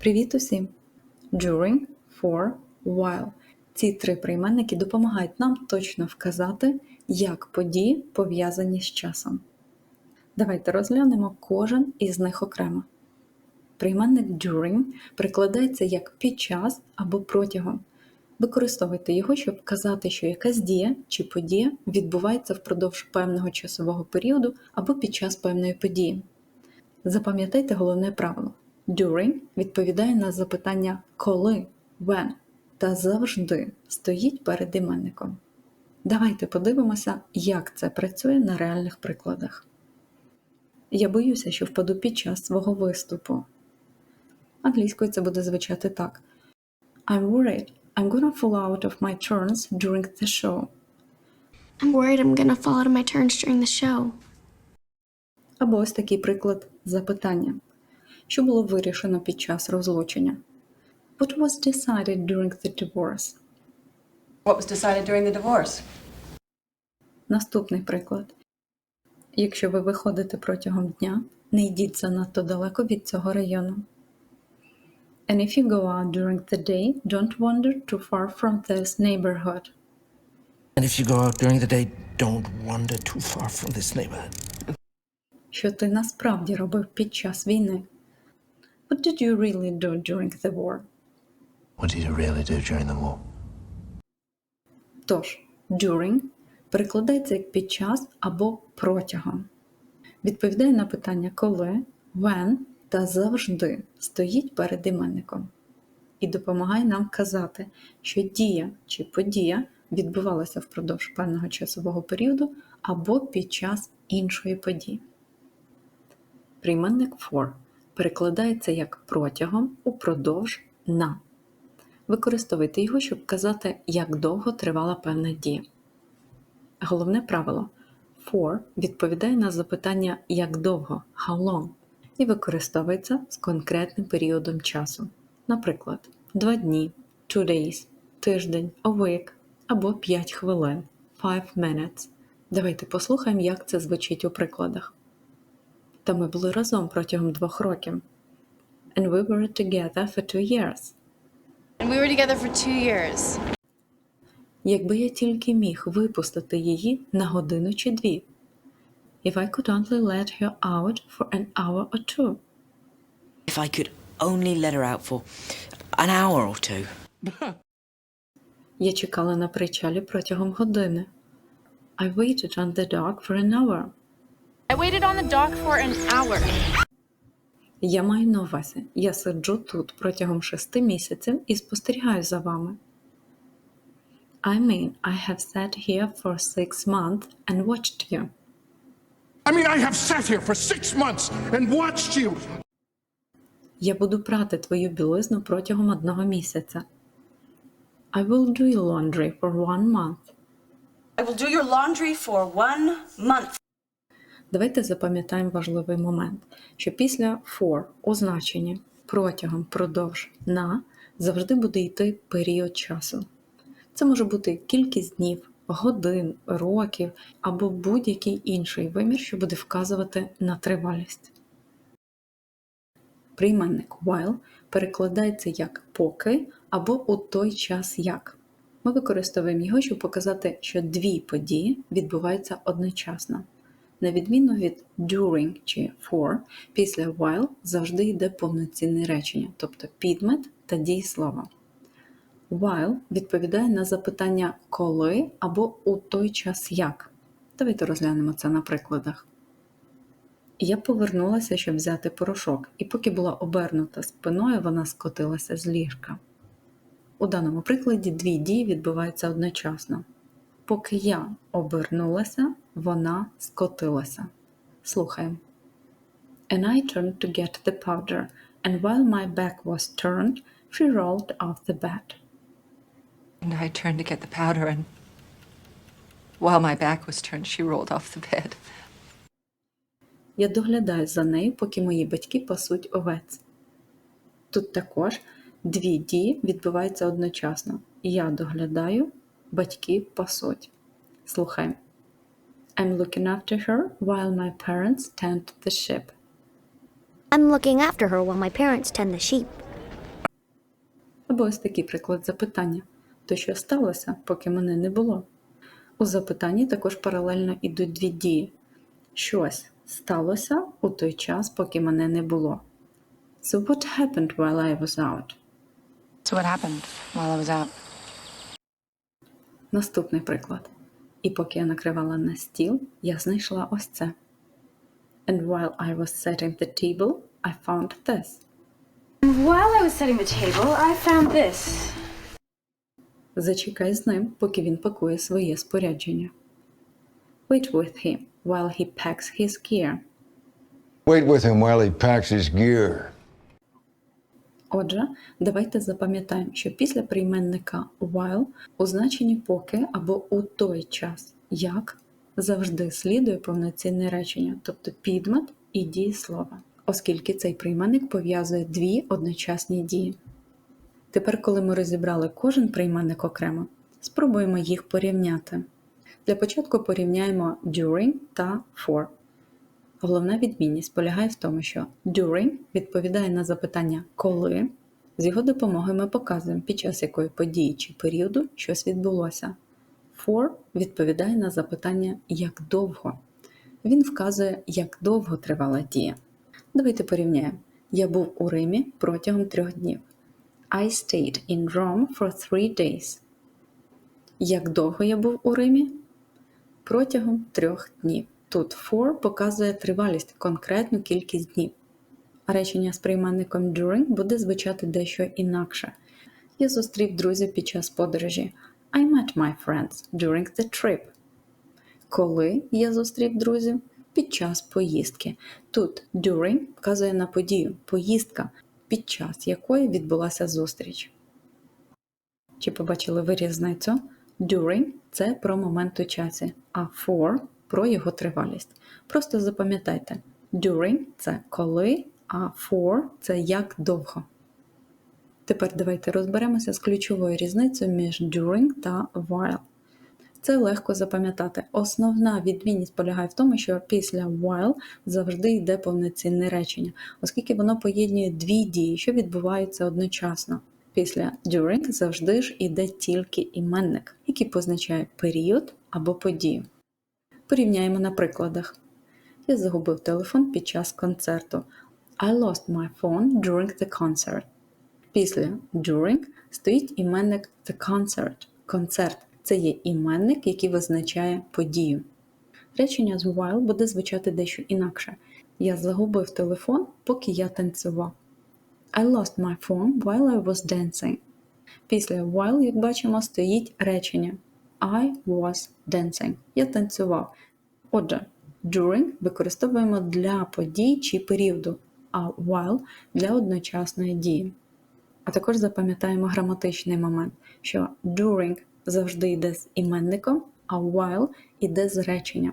Привіт усім! During, for, while. Ці три прийменники допомагають нам точно вказати, як події пов'язані з часом. Давайте розглянемо кожен із них окремо. Прийменник during перекладається як під час або протягом. Використовуйте його, щоб вказати, що якась дія чи подія відбувається впродовж певного часового періоду або під час певної події. Запам'ятайте головне правило. During відповідає на запитання коли, when та завжди стоїть перед іменником. Давайте подивимося, як це працює на реальних прикладах. Я боюся, що впаду під час свого виступу. Англійською це буде звучати так: I'm worried I'm gonna fall out of my turns during the show. I'm worried I'm gonna fall out of my turns during the show. Або ось такий приклад запитання. Що було вирішено під час розлучення? What was decided during the divorce? What was decided during the divorce? Наступний приклад. Якщо ви виходите протягом дня, не йдіть занадто далеко від цього району. And if you go out during the day, don't wander too far from this neighborhood. And if you go out during the day, don't wander too far from this neighborhood. Що ти насправді робив під час війни? What did you really do during the war? What did you really do during the war? Тож, during перекладається як під час або протягом. Відповідає на питання коли, when та завжди стоїть перед іменником. І допомагає нам казати, що дія чи подія відбувалася впродовж певного часового періоду або під час іншої події. Прийменник for перекладається як протягом, упродовж, на. Використовуйте його, щоб вказати, як довго тривала певна дія. Головне правило for відповідає на запитання як довго how long і використовується з конкретним періодом часу. Наприклад, 2 дні, two days, тиждень, a week або 5 хвилин, five minutes. Давайте послухаємо, як це звучить у прикладах. Та ми були разом протягом двох років. And we were together for two years. And we were together for two years. Якби я тільки міг випустити її на годину чи дві. If I could only let her out for an hour or two. If I could only let her out for an hour or two. Я чекала на причалі протягом години. I waited on the dock for an hour. I waited on the dock for an hour. Я маю на увазі, я сиджу тут протягом шести місяців і спостерігаю за вами. I mean, I have sat here for six months and watched you. I mean, I have sat here for six months and watched you. Я буду прати твою білизну протягом одного місяця. I will do your laundry for one month. I will do your laundry for one month. Давайте запам'ятаємо важливий момент, що після for у значенні протягом, продовж, на завжди буде йти період часу. Це може бути кількість днів, годин, років або будь-який інший вимір, що буде вказувати на тривалість. Прийменник while перекладається як поки або у той час як. Ми використовуємо його, щоб показати, що дві події відбуваються одночасно. На відміну від during чи for, після while завжди йде повноцінне речення, тобто підмет та дієслово. While відповідає на запитання коли або у той час як. Давайте розглянемо це на прикладах. Я повернулася, щоб взяти порошок, і поки була обернута спиною, вона скотилася з ліжка. У даному прикладі дві дії відбуваються одночасно. Поки я обернулася, вона скотилася. Слухаємо. And I turned to get the powder, and while my back was turned, she rolled off the bed. And I turned to get the powder, and while my back was turned, she rolled off the bed. Я доглядаю за нею, поки мої батьки пасуть овець. Тут також дві дії відбуваються одночасно. Я доглядаю, батьки пасуть. Слухай. I'm looking after her while my parents tend the ship. I'm looking after her while my parents tend the sheep. Або ось такий приклад запитання. То що сталося, поки мене не було? У запитанні також паралельно йдуть дві дії. Щось сталося у той час, поки мене не було. So what happened while I was out? So what happened while I was out? Наступний приклад. І поки я накривала на стіл, я знайшла ось це. And while I was setting the table, I found this. While I was setting the table, I found this. Зачекай з ним, поки він пакує своє спорядження. Wait with him while he packs his gear. Wait with him while he packs his gear. Отже, давайте запам'ятаємо, що після прийменника while у значенні поки або у той час, як завжди слідує повноцінне речення, тобто підмет і дієслова, оскільки цей прийменник пов'язує дві одночасні дії. Тепер, коли ми розібрали кожен прийменник окремо, спробуємо їх порівняти. Для початку порівняємо during та for. Головна відмінність полягає в тому, що during відповідає на запитання коли. З його допомогою ми показуємо, під час якої події чи періоду щось відбулося. For відповідає на запитання як довго. Він вказує, як довго тривала дія. Давайте порівняємо. Я був у Римі протягом трьох днів. I stayed in Rome for three days. Як довго я був у Римі? Протягом трьох днів. Тут for показує тривалість, конкретну кількість днів. Речення з прийменником during буде звучати дещо інакше. Я зустрів друзів під час подорожі. I met my friends during the trip. Коли я зустрів друзів? Під час поїздки. Тут during вказує на подію, поїздка, під час якої відбулася зустріч. Чи побачили ви різницю? During це про момент у часі, а for про його тривалість. Просто запам'ятайте, during це коли, а for це як довго. Тепер давайте розберемося з ключовою різницею між during та while. Це легко запам'ятати. Основна відмінність полягає в тому, що після while завжди йде повноцінне речення, оскільки воно поєднує дві дії, що відбуваються одночасно. Після during завжди ж іде тільки іменник, який позначає період або подію. Порівняємо на прикладах. Я загубив телефон під час концерту. I lost my phone during the concert. Після during стоїть іменник the concert. Концерт це є іменник, який визначає подію. Речення з while буде звучати дещо інакше. Я загубив телефон, поки я танцював. I lost my phone while I was dancing. Після while, як бачимо, стоїть речення I was dancing. Я танцював. Отже, during використовуємо для подій чи періоду, а while для одночасної дії. А також запам'ятаємо граматичний момент, що during завжди йде з іменником, а while йде з реченням.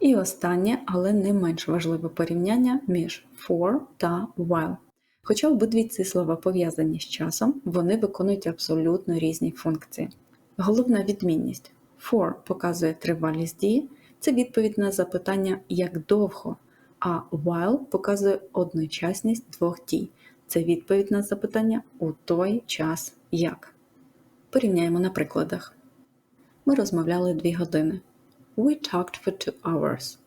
І останнє, але не менш важливе порівняння між for та while. Хоча обидві ці слова пов'язані з часом, вони виконують абсолютно різні функції. Головна відмінність for показує тривалість дії, це відповідь на запитання як довго, а while показує одночасність двох дій. Це відповідь на запитання у той час як. Порівняємо на прикладах. Ми розмовляли дві години. We talked for two hours.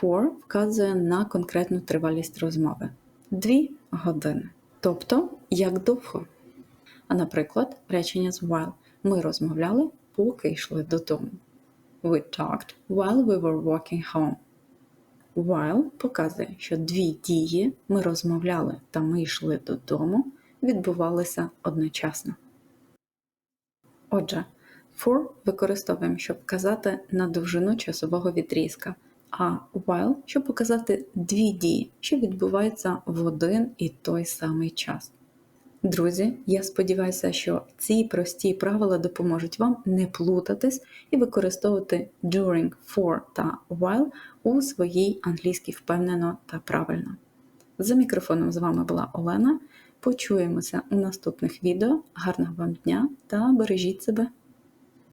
For вказує на конкретну тривалість розмови. Дві години. Тобто, як довго. А наприклад, речення з while. Ми розмовляли, поки йшли додому. We talked while we were walking home. While показує, що дві дії ми розмовляли та ми йшли додому відбувалися одночасно. Отже, for використовуємо, щоб вказати на довжину часового відрізка, а while, щоб показати дві дії, що відбуваються в один і той самий час. Друзі, я сподіваюся, що ці прості правила допоможуть вам не плутатись і використовувати during, for та while у своїй англійській впевнено та правильно. За мікрофоном з вами була Олена. Почуємося у наступних відео. Гарного вам дня та бережіть себе!